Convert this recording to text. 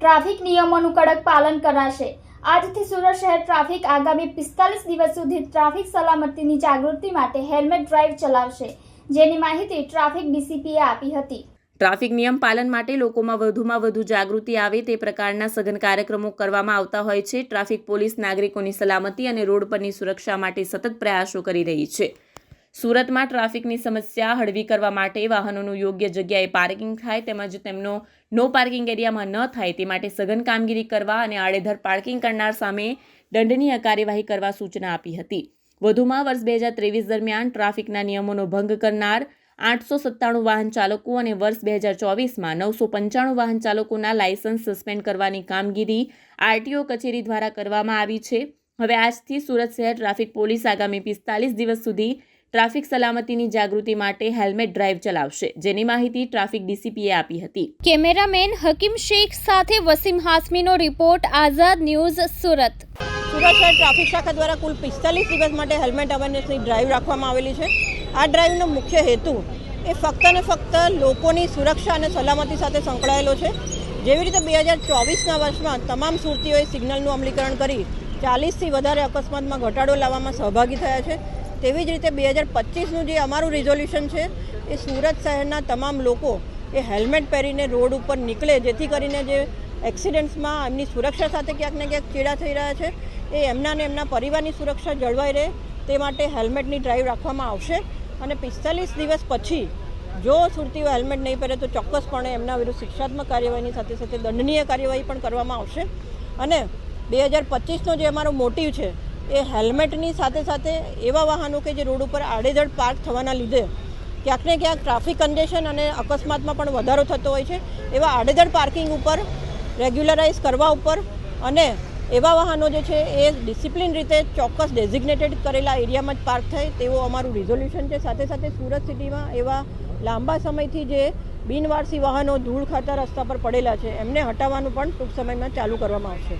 Traffic નિયમોનું કડક પાલન કરાશે. આજથી સુરત શહેર ટ્રાફિક આગામી પિસ્તાલીસ દિવસ સુધી ટ્રાફિક સલામતીની જાગૃતિ માટે હેલ્મેટ ડ્રાઈવ ચલાવશે, જેની માહિતી ટ્રાફિક ડીસીપીએ આપી હતી. ટ્રાફિક નિયમ પાલન માટે લોકોમાં વધુમાં વધુ જાગૃતિ આવે તે પ્રકારના સઘન કાર્યક્રમો કરવામાં આવતા હોય છે. ટ્રાફિક પોલીસ નાગરિકોની સલામતી અને રોડ પરની સુરક્ષા માટે સતત પ્રયાસો કરી રહી છે. સુરતમાં ટ્રાફિકની સમસ્યા હળવી કરવા માટે વાહનોનું યોગ્ય જગ્યાએ પાર્કિંગ થાય તેમજ તેમનો નો પાર્કિંગ એરિયામાં ન થાય તે માટે સઘન કામગીરી કરવા અને આડેધડ પાર્કિંગ કરનાર સામે દંડનીય કાર્યવાહી કરવા સૂચના આપી હતી. વધુમાં વર્ષ બે હજાર ત્રેવીસ દરમિયાન ટ્રાફિકના નિયમોનો ભંગ કરનાર આઠસો સત્તાણું વાહન ચાલકો અને વર્ષ બે હજાર ચોવીસમાં નવસો પંચાણું વાહન ચાલકોના લાયસન્સ સસ્પેન્ડ કરવાની કામગીરી આરટીઓ કચેરી દ્વારા કરવામાં આવી છે. હવે આજથી સુરત શહેર ટ્રાફિક પોલીસ આગામી પિસ્તાલીસ દિવસ સુધી ટ્રાફિક સલામતીની જાગૃતિ માટે હેલ્મેટ ડ્રાઈવ ચલાવશે જેની માહિતી ટ્રાફિક ડીસીપીએ આપી હતી. કેમેરામેન હકીમ શેખ સાથે વસીમ હાસમીનો રિપોર્ટ આઝાદ ન્યૂઝ સુરત. સુરત શહેર ટ્રાફિક શાખા દ્વારા કુલ પિસ્તાલીસ દિવસ માટે હેલ્મેટ અવેરનેસની ડ્રાઈવ રાખવામાં આવેલી છે. આ ડ્રાઈવનો મુખ્ય હેતુ એ ફક્ત ને ફક્ત લોકોની સુરક્ષા અને સલામતી સાથે સંકળાયેલો છે. જેવી રીતે બે હજાર ચોવીસના વર્ષમાં તમામ સુરતીઓએ સિગ્નલનું અમલીકરણ કરી ચાલીસથી વધારે અકસ્માતમાં ઘટાડો લાવવામાં સહભાગી થયા છે. તેવી જ રીતે બે હજાર પચીસનું જે અમારું રિઝોલ્યુશન છે, એ સુરત શહેરના તમામ લોકો એ હેલ્મેટ પહેરીને રોડ ઉપર નીકળે, જેથી કરીને જે એક્સિડન્ટ્સમાં એમની સુરક્ષા સાથે ક્યાંક ને ક્યાંક ચેડા થઈ રહ્યા છે, એ એમના ને એમના પરિવારની સુરક્ષા જળવાઈ રહે, તે માટે હેલ્મેટની ડ્રાઈવ રાખવામાં આવશે. અને પિસ્તાલીસ દિવસ પછી, જો સુરતીઓ હેલ્મેટ નહીં પહેરે તો ચોક્કસપણે એમના વિરુદ્ધ શિક્ષાત્મક કાર્યવાહીની સાથે સાથે દંડનીય કાર્યવાહી પણ કરવામાં આવશે. અને બે હજાર પચીસનો જે અમારો મોટિવ છે એ હેલ્મેટની સાથે સાથે એવા વાહનો કે જે રોડ ઉપર આડેધડ પાર્ક થવાના લીધે ક્યાંક ને ક્યાંક ટ્રાફિક કન્જેશન અને અકસ્માતમાં પણ વધારો થતો હોય છે. એવા આડેધડ પાર્કિંગ ઉપર, રેગ્યુલરાઇઝ કરવા ઉપર અને એવા વાહનો જે છે એ ડિસિપ્લિન રીતે ચોક્કસ ડેઝિગ્નેટેડ કરેલા એરિયામાં જ પાર્ક થાય તેવો અમારું રિઝોલ્યુશન છે. સાથે સાથે સુરત સિટીમાં એવા લાંબા સમયથી જે બિનવારસી વાહનો ધૂળ ખાતા રસ્તા પર પડેલા છે, એમને હટાવવાનું પણ ટૂંક સમયમાં ચાલુ કરવામાં આવશે.